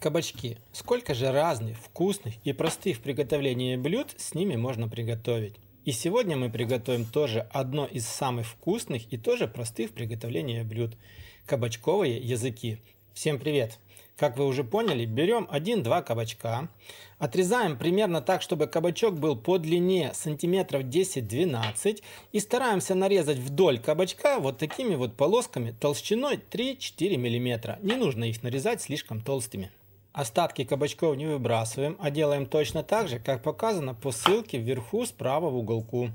Кабачки. Сколько же разных, вкусных и простых в приготовлении блюд с ними можно приготовить. И сегодня мы приготовим тоже одно из самых вкусных и тоже простых в приготовлении блюд. Кабачковые языки. Всем привет! Как вы уже поняли, берем 1-2 кабачка, отрезаем примерно так, чтобы кабачок был по длине сантиметров 10-12 и стараемся нарезать вдоль кабачка вот такими вот полосками толщиной 3-4 мм. Не нужно их нарезать слишком толстыми. Остатки кабачков не выбрасываем, а делаем точно так же, как показано по ссылке вверху справа в уголку.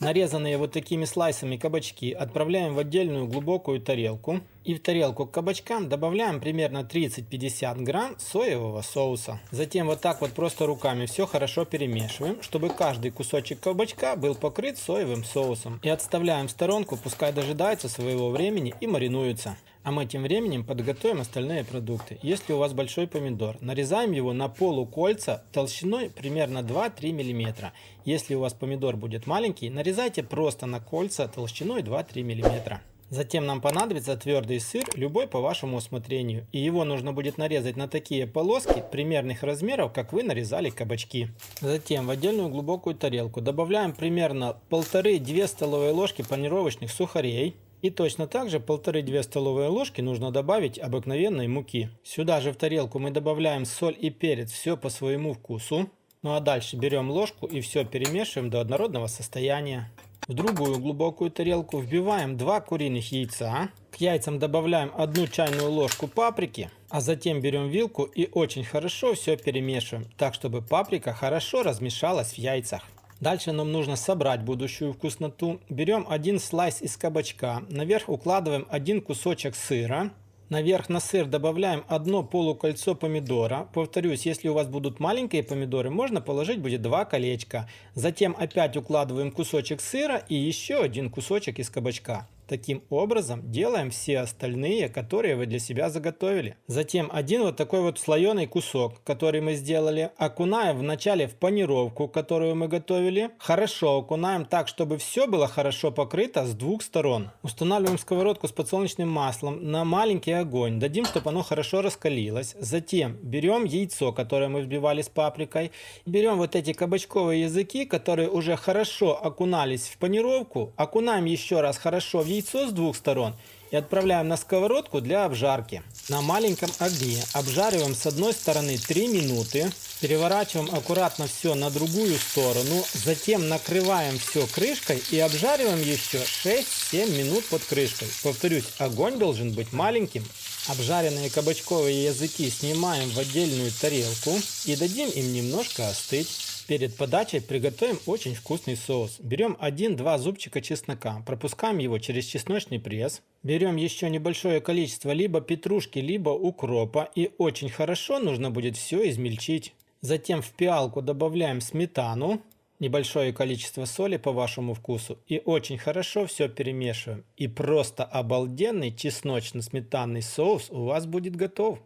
Нарезанные вот такими слайсами кабачки отправляем в отдельную глубокую тарелку. И в тарелку к кабачкам добавляем примерно 30-50 грамм соевого соуса. Затем вот так вот просто руками все хорошо перемешиваем, чтобы каждый кусочек кабачка был покрыт соевым соусом. И отставляем в сторонку, пускай дожидается своего времени и маринуется. А мы тем временем подготовим остальные продукты. Если у вас большой помидор, нарезаем его на полукольца толщиной примерно 2-3 мм. Если у вас помидор будет маленький, нарезайте просто на кольца толщиной 2-3 мм. Затем нам понадобится твердый сыр, любой по вашему усмотрению. И его нужно будет нарезать на такие полоски примерных размеров, как вы нарезали кабачки. Затем в отдельную глубокую тарелку добавляем примерно 1,5-2 столовые ложки панировочных сухарей. И точно так же 1,5-2 столовые ложки нужно добавить обыкновенной муки. Сюда же в тарелку мы добавляем соль и перец, все по своему вкусу. Ну а дальше берем ложку и все перемешиваем до однородного состояния. В другую глубокую тарелку вбиваем 2 куриных яйца. К яйцам добавляем 1 чайную ложку паприки. А затем берем вилку и очень хорошо все перемешиваем, так чтобы паприка хорошо размешалась в яйцах. Дальше нам нужно собрать будущую вкусноту. Берем один слайс из кабачка, наверх укладываем один кусочек сыра, Наверх на сыр добавляем одно полукольцо помидора. Повторюсь, если у вас будут маленькие помидоры, можно положить будет два колечка. Затем опять укладываем кусочек сыра и еще один кусочек из кабачка. Таким образом делаем все остальные, которые вы для себя заготовили. Затем один вот такой вот слоеный кусок, который мы сделали, окунаем вначале в панировку, которую мы готовили. Хорошо окунаем так, чтобы все было хорошо покрыто с двух сторон. Устанавливаем сковородку с подсолнечным маслом на маленький огонь. Дадим, чтобы оно хорошо раскалилось. Затем берем яйцо, которое мы взбивали с паприкой. Берем вот эти кабачковые языки, которые уже хорошо окунались в панировку. Окунаем еще раз хорошо в яйцо яйцо с двух сторон и отправляем на сковородку для обжарки. На маленьком огне обжариваем с одной стороны 3 минуты, переворачиваем аккуратно все на другую сторону, затем накрываем все крышкой и обжариваем еще 6-7 минут под крышкой. Повторюсь, огонь должен быть маленьким. Обжаренные кабачковые языки снимаем в отдельную тарелку и дадим им немножко остыть. Перед подачей приготовим очень вкусный соус. Берем 1-2 зубчика чеснока, пропускаем его через чесночный пресс. Берем еще небольшое количество либо петрушки, либо укропа и очень хорошо нужно будет все измельчить. Затем в пиалку добавляем сметану, небольшое количество соли по вашему вкусу и очень хорошо все перемешиваем. И просто обалденный чесночно-сметанный соус у вас будет готов.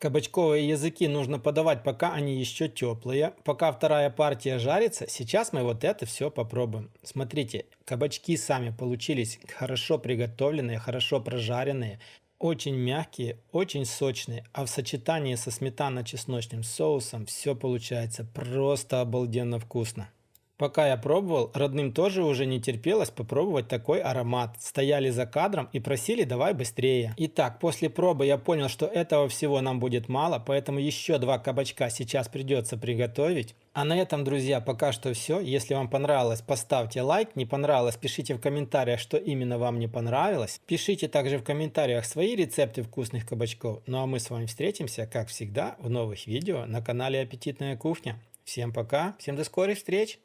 Кабачковые языки нужно подавать, пока они еще теплые. Пока вторая партия жарится, сейчас мы вот это все попробуем. Смотрите, кабачки сами получились хорошо приготовленные, хорошо прожаренные. Очень мягкие, очень сочные, а в сочетании со сметано-чесночным соусом все получается просто обалденно вкусно. Пока я пробовал, родным тоже уже не терпелось попробовать такой аромат. Стояли за кадром и просили давай быстрее. Итак, после пробы я понял, что этого всего нам будет мало, поэтому еще два кабачка сейчас придется приготовить. А на этом, друзья, пока что все. Если вам понравилось, поставьте лайк. Не понравилось, пишите в комментариях, что именно вам не понравилось. Пишите также в комментариях свои рецепты вкусных кабачков. Ну а мы с вами встретимся, как всегда, в новых видео на канале Аппетитная кухня. Всем пока, всем до скорых встреч!